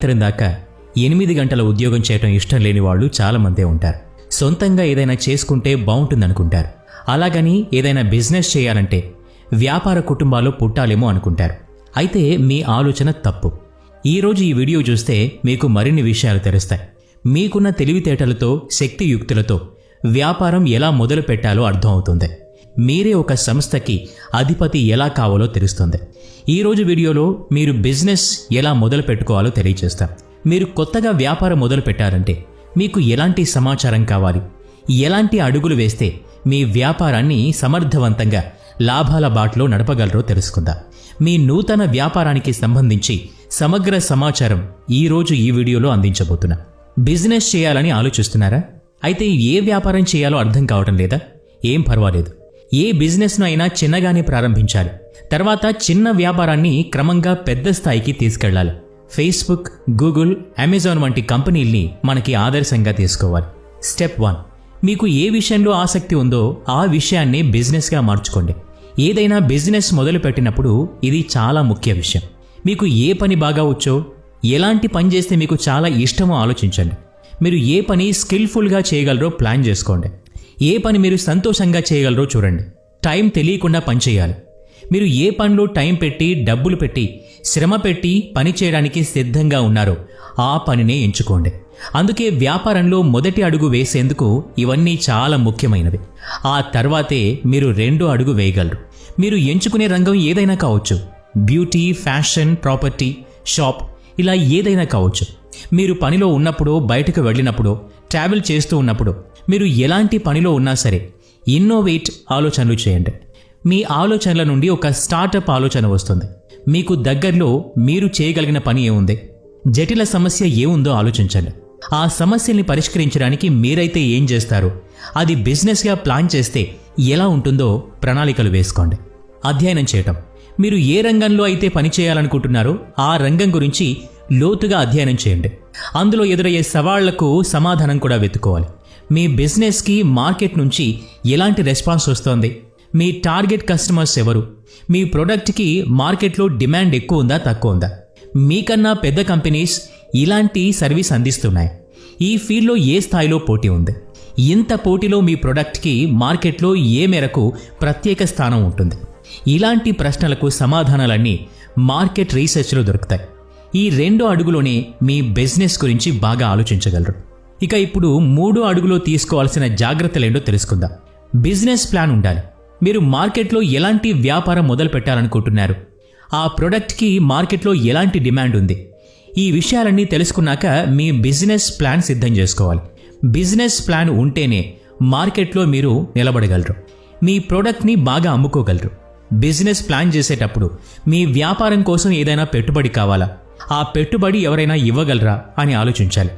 సాయంత్రం దాకా ఎనిమిది గంటల ఉద్యోగం చేయటం ఇష్టం లేని వాళ్ళు చాలామందే ఉంటారు. సొంతంగా ఏదైనా చేసుకుంటే బాగుంటుందనుకుంటారు అలాగని ఏదైనా బిజినెస్ చేయాలంటే వ్యాపార కుటుంబాలు పుట్టాలేమో అనుకుంటారు. అయితే మీ ఆలోచన తప్పు. ఈరోజు ఈ వీడియో చూస్తే మీకు మరిన్ని విషయాలు తెలుస్తాయి. మీకున్న తెలివితేటలతో శక్తియుక్తులతో వ్యాపారం ఎలా మొదలు పెట్టాలో అర్థమవుతుంది. మీరే ఒక సంస్థకి అధిపతి ఎలా కావాలో తెలుస్తుంది. ఈరోజు వీడియోలో మీరు బిజినెస్ ఎలా మొదలు పెట్టుకోవాలో తెలియజేస్తాం మీరు కొత్తగా వ్యాపారం మొదలు పెట్టారంటే మీకు ఎలాంటి సమాచారం కావాలి? ఎలాంటి అడుగులు వేస్తే మీ వ్యాపారాన్ని సమర్థవంతంగా లాభాల బాటలో నడపగలరో తెలుసుకుందాం. మీ నూతన వ్యాపారానికి సంబంధించి సమగ్ర సమాచారం ఈరోజు ఈ వీడియోలో అందించబోతున్నా. బిజినెస్ చేయాలని ఆలోచిస్తున్నారా? అయితే ఏ వ్యాపారం చేయాలో అర్థం కావటం లేదా? ఏం పర్వాలేదు. ఏ బిజినెస్ను అయినా చిన్నగానే ప్రారంభించాలి. తర్వాత చిన్న వ్యాపారాన్ని క్రమంగా పెద్ద స్థాయికి తీసుకెళ్ళాలి. ఫేస్బుక్ గూగుల్ అమెజాన్ వంటి కంపెనీల్ని మనకి ఆదర్శంగా తీసుకోవాలి. Step one. మీకు ఏ విషయంలో ఆసక్తి ఉందో ఆ విషయాన్ని బిజినెస్గా మార్చుకోండి. ఏదైనా బిజినెస్ మొదలు పెట్టినప్పుడు ఇది చాలా ముఖ్య విషయం. మీకు ఏ పని బాగా వచ్చో ఎలాంటి పని చేస్తే మీకు చాలా ఇష్టమో ఆలోచించండి. మీరు ఏ పని స్కిల్ఫుల్గా చేయగలరో ప్లాన్ చేసుకోండి. ఏ పని మీరు సంతోషంగా చేయగలరో చూడండి. టైం తెలియకుండా పని చేయాలి. మీరు ఏ పనిలో టైం పెట్టి డబ్బులు పెట్టి శ్రమ పెట్టి పని చేయడానికి సిద్ధంగా ఉన్నారో ఆ పనినే ఎంచుకోండి. అందుకే వ్యాపారంలో మొదటి అడుగు వేసేందుకు ఇవన్నీ చాలా ముఖ్యమైనవి. ఆ తర్వాతే మీరు రెండో అడుగు వేయగలరు. మీరు ఎంచుకునే రంగం ఏదైనా కావచ్చు. బ్యూటీ ఫ్యాషన్ ప్రాపర్టీ షాప్ ఇలా ఏదైనా కావచ్చు. మీరు పనిలో ఉన్నప్పుడు బయటకు వెళ్ళినప్పుడు ట్రావెల్ చేస్తూ ఉన్నప్పుడు మీరు ఎలాంటి పనిలో ఉన్నా సరే ఇన్నోవేట్ ఆలోచనలు చేయండి. మీ ఆలోచనల నుండి ఒక స్టార్టప్ ఆలోచన వస్తుంది. మీకు దగ్గరలో మీరు చేయగలిగిన పని ఏముంది? జటిల సమస్య ఏముందో ఆలోచించండి. ఆ సమస్యల్ని పరిష్కరించడానికి మీరైతే ఏం చేస్తారో? అది బిజినెస్గా ప్లాన్ చేస్తే ఎలా ఉంటుందో ప్రణాళికలు వేసుకోండి. అధ్యయనం చేయటం. మీరు ఏ రంగంలో అయితే పని చేయాలనుకుంటున్నారో ఆ రంగం గురించి లోతుగా అధ్యయనం చేయండి. అందులో ఎదురయ్యే సవాళ్ళకు సమాధానం కూడా వెతుకోవాలి మీ బిజినెస్కి మార్కెట్ నుంచి ఎలాంటి రెస్పాన్స్ వస్తోంది? మీ టార్గెట్ కస్టమర్స్ ఎవరు? మీ ప్రోడక్ట్కి మార్కెట్లో డిమాండ్ ఎక్కువ ఉందా తక్కువ ఉందా? మీకన్నా పెద్ద కంపెనీస్ ఇలాంటి సర్వీస్ అందిస్తున్నాయి. ఈ ఫీల్డ్లో ఏ స్థాయిలో పోటీ ఉంది? ఇంత పోటీలో మీ ప్రోడక్ట్కి మార్కెట్లో ఏ మేరకు ప్రత్యేక స్థానం ఉంటుంది? ఇలాంటి ప్రశ్నలకు సమాధానాలన్నీ మార్కెట్ రీసెర్చ్లో దొరుకుతాయి. ఈ రెండు అడుగులోనే మీ బిజినెస్ గురించి బాగా ఆలోచించగలరు. ఇక ఇప్పుడు మూడో అడుగులో తీసుకోవాల్సిన జాగ్రత్తలేంటో తెలుసుకుందాం. బిజినెస్ ప్లాన్ ఉండాలి. మీరు మార్కెట్లో ఎలాంటి వ్యాపారం మొదలు పెట్టాలనుకుంటున్నారు? ఆ ప్రొడక్ట్కి మార్కెట్లో ఎలాంటి డిమాండ్ ఉంది? ఈ విషయాలన్నీ తెలుసుకున్నాక మీ బిజినెస్ ప్లాన్ సిద్ధం చేసుకోవాలి. బిజినెస్ ప్లాన్ ఉంటేనే మార్కెట్లో మీరు నిలబడగలరు. మీ ప్రోడక్ట్ని బాగా అమ్ముకోగలరు. బిజినెస్ ప్లాన్ చేసేటప్పుడు మీ వ్యాపారం కోసం ఏదైనా పెట్టుబడి కావాలా? ఆ పెట్టుబడి ఎవరైనా ఇవ్వగలరా అని ఆలోచించాలి.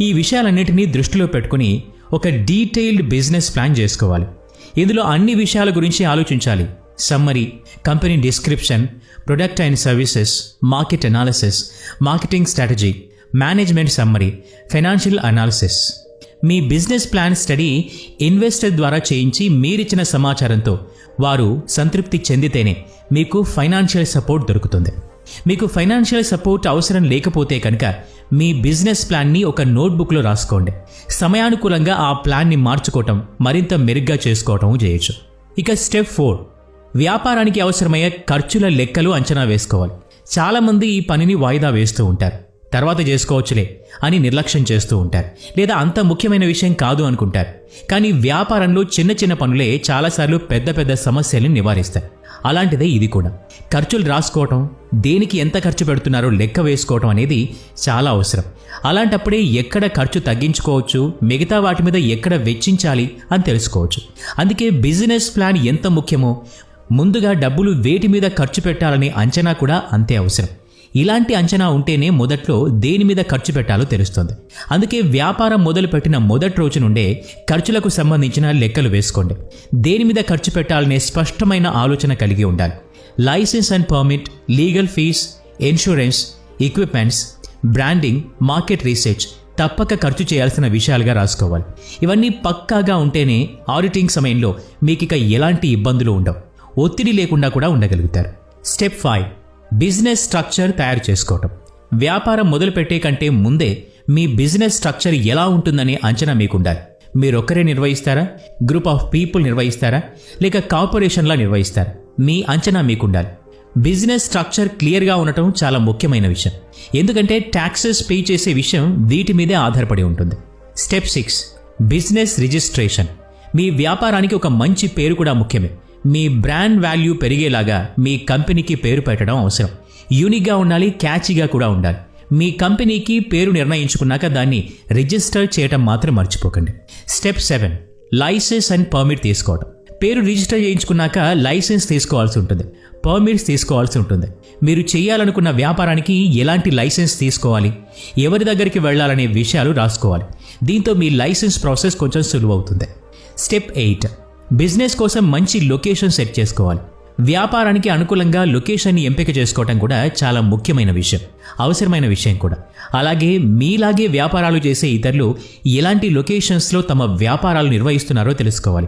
ఈ విషయాలన్నిటినీ దృష్టిలో పెట్టుకుని ఒక డీటెయిల్డ్ బిజినెస్ ప్లాన్ చేసుకోవాలి. ఇందులో అన్ని విషయాల గురించి ఆలోచించాలి. Summary company description product and services market analysis marketing strategy management summary financial analysis. Me business plan study investor ద్వారా చేయించి మీరిచ్చిన సమాచారంతో వారు సంతృప్తి చెందితేనే మీకు ఫైనాన్షియల్ సపోర్ట్ దొరుకుతుంది. మీకు ఫైనాన్షియల్ సపోర్ట్ అవసరం లేకపోతే కనుక మీ బిజినెస్ ప్లాన్ని ఒక నోట్బుక్లో రాసుకోండి. సమయానుకూలంగా ఆ ప్లాన్ని మార్చుకోవటం మరింత మెరుగ్గా చేసుకోవటం చేయొచ్చు. ఇక స్టెప్ ఫోర్ వ్యాపారానికి అవసరమయ్యే ఖర్చుల లెక్కలు అంచనా వేసుకోవాలి. చాలామంది ఈ పనిని వాయిదా వేస్తూ ఉంటారు. తర్వాత చేసుకోవచ్చులే అని నిర్లక్ష్యం చేస్తూ ఉంటారు. లేదా అంత ముఖ్యమైన విషయం కాదు అనుకుంటారు. కానీ వ్యాపారంలో చిన్న చిన్న పనులే చాలాసార్లు పెద్ద పెద్ద సమస్యల్ని నివారిస్తాయి. అలాంటిదే ఇది కూడా. ఖర్చులు రాసుకోవటం దేనికి ఎంత ఖర్చు పెడుతున్నారో లెక్క వేసుకోవటం అనేది చాలా అవసరం. అలాంటప్పుడే ఎక్కడ ఖర్చు తగ్గించుకోవచ్చు మిగతా వాటి మీద ఎక్కడ వెచ్చించాలి అని తెలుసుకోవచ్చు. అందుకే బిజినెస్ ప్లాన్ ఎంత ముఖ్యమో ముందుగా డబ్బులు వేటి మీద ఖర్చు పెట్టాలనే అంచనా కూడా అంతే అవసరం. ఇలాంటి అంచనా ఉంటేనే మొదట్లో దేని మీద ఖర్చు పెట్టాలో తెలుస్తుంది. అందుకే వ్యాపారం మొదలుపెట్టిన మొదటి రోజు నుండే ఖర్చులకు సంబంధించిన లెక్కలు వేసుకోండి. దేని మీద ఖర్చు పెట్టాలనే స్పష్టమైన ఆలోచన కలిగి ఉండాలి. License and permit legal fees insurance equipments branding market research తప్పక ఖర్చు చేయాల్సిన విషయాలుగా రాసుకోవాలి. ఇవన్నీ పక్కాగా ఉంటేనే ఆడిటింగ్ సమయంలో మీకు ఇక ఎలాంటి ఇబ్బందులు ఉండవు. ఒత్తిడి లేకుండా కూడా ఉండగలుగుతారు. స్టెప్ ఫైవ్ బిజినెస్ స్ట్రక్చర్ తయారు చేసుకోవటం. వ్యాపారం మొదలుపెట్టే కంటే ముందే మీ బిజినెస్ స్ట్రక్చర్ ఎలా ఉంటుందనే అంచనా మీకుండాలి. మీరొక్కరే నిర్వహిస్తారా? గ్రూప్ ఆఫ్ పీపుల్ నిర్వహిస్తారా? లేక కార్పొరేషన్లా నిర్వహిస్తారా? మీ అంచనా మీకుండాలి. బిజినెస్ స్ట్రక్చర్ క్లియర్గా ఉండటం చాలా ముఖ్యమైన విషయం. ఎందుకంటే ట్యాక్సెస్ పే చేసే విషయం వీటి మీదే ఆధారపడి ఉంటుంది. Step six business registration. మీ వ్యాపారానికి ఒక మంచి పేరు కూడా ముఖ్యమే. మీ బ్రాండ్ వాల్యూ పెరిగేలాగా మీ కంపెనీకి పేరు పెట్టడం అవసరం. యూనిక్గా ఉండాలి క్యాచీగా కూడా ఉండాలి. మీ కంపెనీకి పేరు నిర్ణయించుకున్నాక దాన్ని రిజిస్టర్ చేయటం మాత్రం మర్చిపోకండి. Step seven license and permit తీసుకోవడం పేరు రిజిస్టర్ చేయించుకున్నాక లైసెన్స్ తీసుకోవాల్సి ఉంటుంది. పర్మిట్స్ తీసుకోవాల్సి ఉంటుంది. మీరు చేయాలనుకున్న వ్యాపారానికి ఎలాంటి లైసెన్స్ తీసుకోవాలి? ఎవరి దగ్గరికి వెళ్ళాలనే విషయాలు రాసుకోవాలి. దీంతో మీ లైసెన్స్ ప్రాసెస్ కొంచెం సులువవుతుంది. స్టెప్ ఎయిట్ బిజినెస్ కోసం మంచి లొకేషన్ సెట్ చేసుకోవాలి. వ్యాపారానికి అనుకూలంగా లొకేషన్ని ఎంపిక చేసుకోవటం కూడా చాలా ముఖ్యమైన విషయం. అవసరమైన విషయం కూడా. అలాగే మీలాగే వ్యాపారాలు చేసే ఇతరులు ఎలాంటి లొకేషన్స్లో తమ వ్యాపారాలు నిర్వహిస్తున్నారో తెలుసుకోవాలి.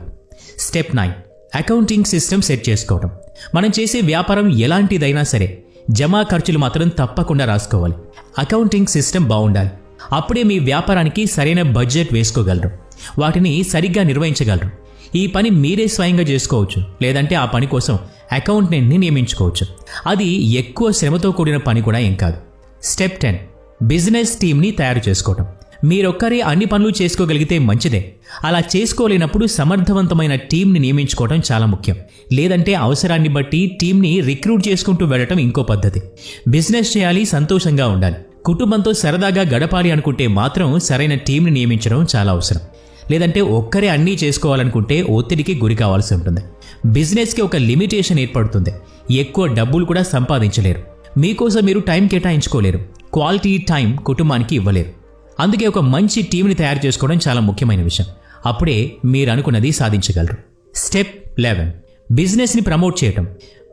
Step nine accounting system set చేసుకోవడం. మనం చేసే వ్యాపారం ఎలాంటిదైనా సరే జమా ఖర్చులు మాత్రం తప్పకుండా రాసుకోవాలి. అకౌంటింగ్ సిస్టమ్ బాగుండాలి. అప్పుడే మీ వ్యాపారానికి సరైన బడ్జెట్ వేసుకోగలరు. వాటిని సరిగ్గా నిర్వహించగలరు. ఈ పని మీరే స్వయంగా చేసుకోవచ్చు. లేదంటే ఆ పని కోసం అకౌంటెంట్ని నియమించుకోవచ్చు. అది ఎక్కువ శ్రమతో కూడిన పని కూడా ఏం కాదు. స్టెప్ టెన్ బిజినెస్ టీమ్ని తయారు చేసుకోవటం మీరొక్కరే అన్ని పనులు చేసుకోగలిగితే మంచిదే. అలా చేసుకోలేనప్పుడు సమర్థవంతమైన టీంని నియమించుకోవడం చాలా ముఖ్యం. లేదంటే అవసరాన్ని బట్టి టీంని రిక్రూట్ చేసుకుంటూ వెళ్ళటం ఇంకో పద్ధతి. బిజినెస్ చేయాలి సంతోషంగా ఉండాలి. కుటుంబంతో సరదాగా గడపాలి అనుకుంటే మాత్రం సరైన టీంని నియమించడం చాలా అవసరం. లేదంటే ఒక్కరే అన్నీ చేసుకోవాలనుకుంటే ఒత్తిడికి గురి కావాల్సి ఉంటుంది. బిజినెస్కి ఒక లిమిటేషన్ ఏర్పడుతుంది. ఎక్కువ డబ్బులు కూడా సంపాదించలేరు. మీకోసం మీరు టైం కేటాయించుకోలేరు. క్వాలిటీ టైం కుటుంబానికి ఇవ్వలేరు. అందుకే ఒక మంచి టీంని తయారు చేసుకోవడం చాలా ముఖ్యమైన విషయం. అప్పుడే మీరు అనుకున్నది సాధించగలరు. స్టెప్ లెవెన్ బిజినెస్ని ప్రమోట్ చేయటం.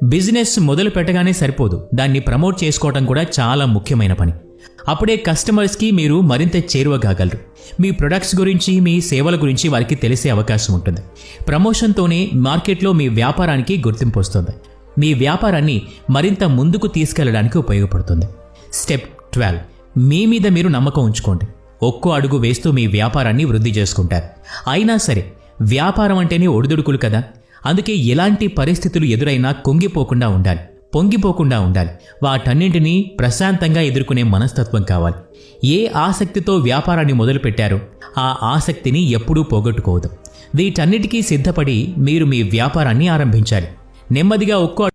బిజినెస్ మొదలు పెట్టగానే సరిపోదు. దాన్ని ప్రమోట్ చేసుకోవడం కూడా చాలా ముఖ్యమైన పని. అప్పుడే కస్టమర్స్కి మీరు మరింత చేరువ కాగలరు మీ ప్రొడక్ట్స్ గురించి మీ సేవల గురించి వారికి తెలిసే అవకాశం ఉంటుంది. ప్రమోషన్తోనే మార్కెట్లో మీ వ్యాపారానికి గుర్తింపు వస్తుంది. మీ వ్యాపారాన్ని మరింత ముందుకు తీసుకెళ్ళడానికి ఉపయోగపడుతుంది. స్టెప్ ట్వెల్వ్ మీ మీద మీరు నమ్మకం ఉంచుకోండి. ఒక్కో అడుగు వేస్తూ మీ వ్యాపారాన్ని వృద్ధి చేసుకుంటారు. అయినా సరే వ్యాపారం అంటేనే ఒడిదుడుకులు కదా. అందుకే ఎలాంటి పరిస్థితులు ఎదురైనా కుంగిపోకుండా ఉండాలి. పొంగిపోకుండా ఉండాలి. వాటన్నింటినీ ప్రశాంతంగా ఎదుర్కొనే మనస్తత్వం కావాలి. ఏ ఆసక్తితో వ్యాపారాన్ని మొదలుపెట్టారో ఆ ఆసక్తిని ఎప్పుడూ పోగొట్టుకోవద్దు. వీటన్నిటికీ సిద్ధపడి మీరు మీ వ్యాపారాన్ని ఆరంభించాలి. నెమ్మదిగా ఒక్కో